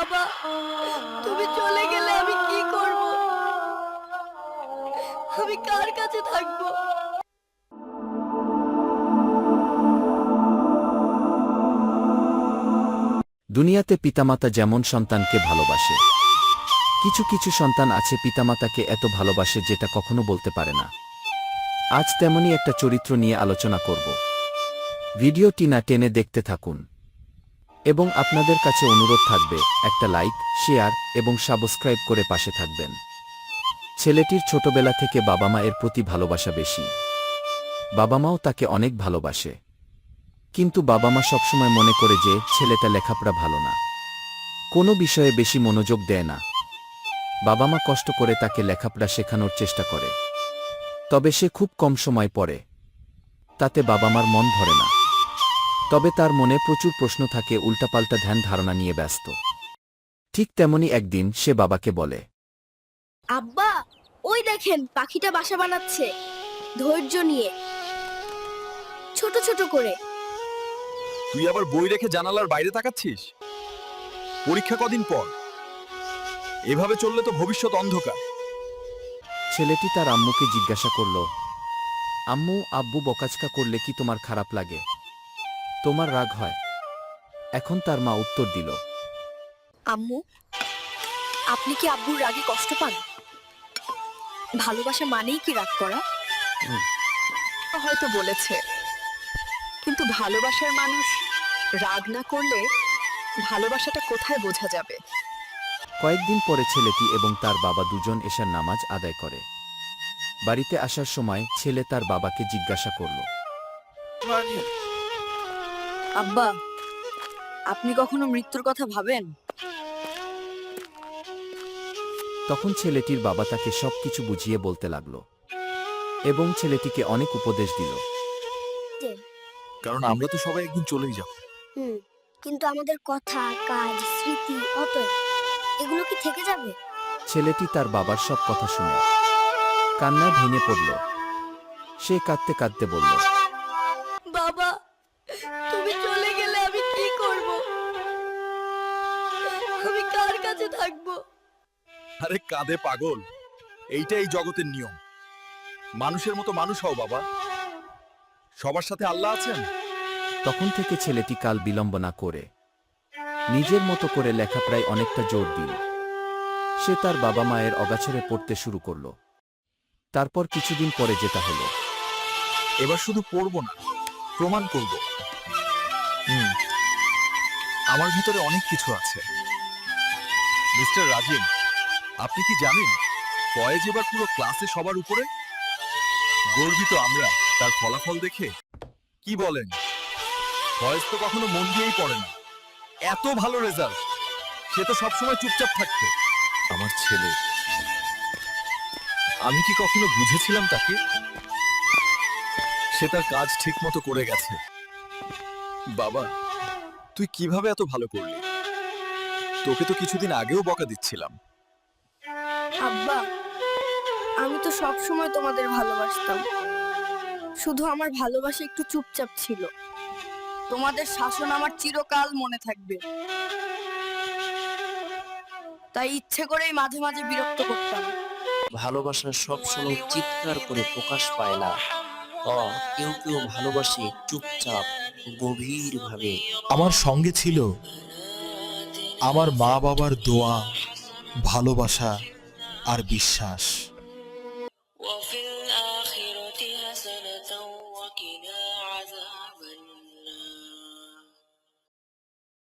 বাবা, তুমি চলে গেলে আমি কি করব? আমি কার কাছে থাকব? দুনিয়াতে পিতামাতা যেমন সন্তানকে ভালোবাসে, কিছু কিছু সন্তান আছে পিতামাতাকে এত ভালোবাসে যেটা কখনো বলতে পারে না। আজ তেমনই একটা চরিত্র নিয়ে আলোচনা করব। ভিডিওটি না টেনে দেখতে থাকুন। এবং আপনাদের কাছে অনুরোধ থাকবে, একটা লাইক, শেয়ার এবং সাবস্ক্রাইব করে পাশে থাকবেন। ছেলেটির ছোটবেলা থেকে বাবা মায়ের প্রতি ভালোবাসা বেশি। বাবা মাও তাকে অনেক ভালোবাসে। কিন্তু বাবা মা সবসময় মনে করে যে, ছেলেটা লেখাপড়া ভালো না। কোনো বিষয়ে বেশি মনোযোগ দেয় না। বাবা মা কষ্ট করে তাকে লেখাপড়া শেখানোর চেষ্টা করে। তবে সে খুব কম সময় পড়ে। তাতে বাবা মার মন ভরে না। তবে তার মনে প্রচুর প্রশ্ন থাকে উল্টাপাল্টা ধ্যান ধারণা নিয়ে ব্যস্ত। ঠিক তেমনি একদিন সে বাবাকে বলে আব্বা ওই দেখেন পাখিটা বাসা বানাচ্ছে। ধৈর্য নিয়ে। ছোট ছোট করে। তুই আবার বই রেখে জানালার বাইরে তাকাচ্ছিস? পরীক্ষা কদিন পর? এভাবে চললে তো ভবিষ্যৎ অন্ধকার। ছেলেটি তার আম্মুকে জিজ্ঞাসা করল আম্মু আব্বু বকাচকা করলে কি তোমার খারাপ লাগে? তোমার রাগ হয়। এখন তার মা উত্তর দিল। আম্মু আপনি কি আব্বুর রাগে কষ্ট পান? ভালোবাসা মানেই কি রাগ করা? হয়তো বলেছে কিন্তু ভালোবাসার মানুষ রাগ না করলে ভালোবাসাটা কোথায় বোঝা যাবে? কয়েকদিন পরে ছেলেটি এবং তার বাবা দুজন এশার নামাজ আদায় করে। বাড়িতে আসার সময় ছেলে তার বাবাকে জিজ্ঞাসা করল। আব্বা আপনি কখনো মৃত্যুর কথা ভাবেন? তখন ছেলেটির বাবা তাকে সব কিছু বুঝিয়ে বলতে লাগল এবং ছেলেটিকে অনেক উপদেশ দিল। কারণ আমরা তো সবাই একদিন চলেই যাব। হুম কিন্তু আমাদের কথা কাজ স্মৃতি অতএব এগুলো কি থেকে যাবে? ছেলেটি তার বাবার সব কথা শুনে কান্না ভেঙে পড়ল। সে কাঁদতে কাঁদতে বলল বাবা তুমি চলে গেলে আমি কি করব? আমি কার কাছে থাকব? আরে কাঁদে পাগল। এইটাই জগতের নিয়ম। মানুষের মতো মানুষ হও বাবা। সবার সাথে আল্লাহ আছেন? তখন থেকে ছেলেটি কাল বিলম্ব না করে। নিজের মতো করে লেখা প্রায় অনেকটা জোর দিল। সে তার বাবা মায়ের অগাছরে পড়তে শুরু করল। তারপর কিছুদিন পরে যেটা হলো। এবার শুধু পড়ব না প্রমাণ করব। আমার ভিতরে অনেক কিছু আছে। মিস্টার রাজীব আপনি কি জানেন, ফয়েজ এবার পুরো ক্লাসে সবার উপরে? গর্বিত আমরা তার ফলাফল দেখে। কি বলেন? ফয়েজ তো কখনো মন দিয়েই পড়ে না। এত ভালো রেজাল্ট। সে তো সবসময় চুপচাপ থাকতো। আমার ছেলে, আমি কি কখনো বুঝেছিলাম তাকে? সে তার কাজ ঠিক মতো করে গেছে। বাবা তুই কীভাবে এত ভালো করলি? তোকে তো কিছুদিন আগেও বকা দিচ্ছিলাম। আব্বা আমি তো সব সময় তোমাদের ভালোবাসতাম। শুধু আমার ভালোবাসা একটু চুপচাপ ছিল। তোমাদের শাসন আমার চিরকাল মনে থাকবে। তাই ইচ্ছে করেই মাঝে মাঝে বিরক্ত করতাম। ভালোবাসা সবসময় চিৎকার করে প্রকাশ পায় না। কেউ কেউ ভালোবাসে চুপচাপ। গভীরভাবে। আমার সঙ্গে ছিল আমার মা বাবার দোয়া ভালোবাসা আর বিশ্বাস।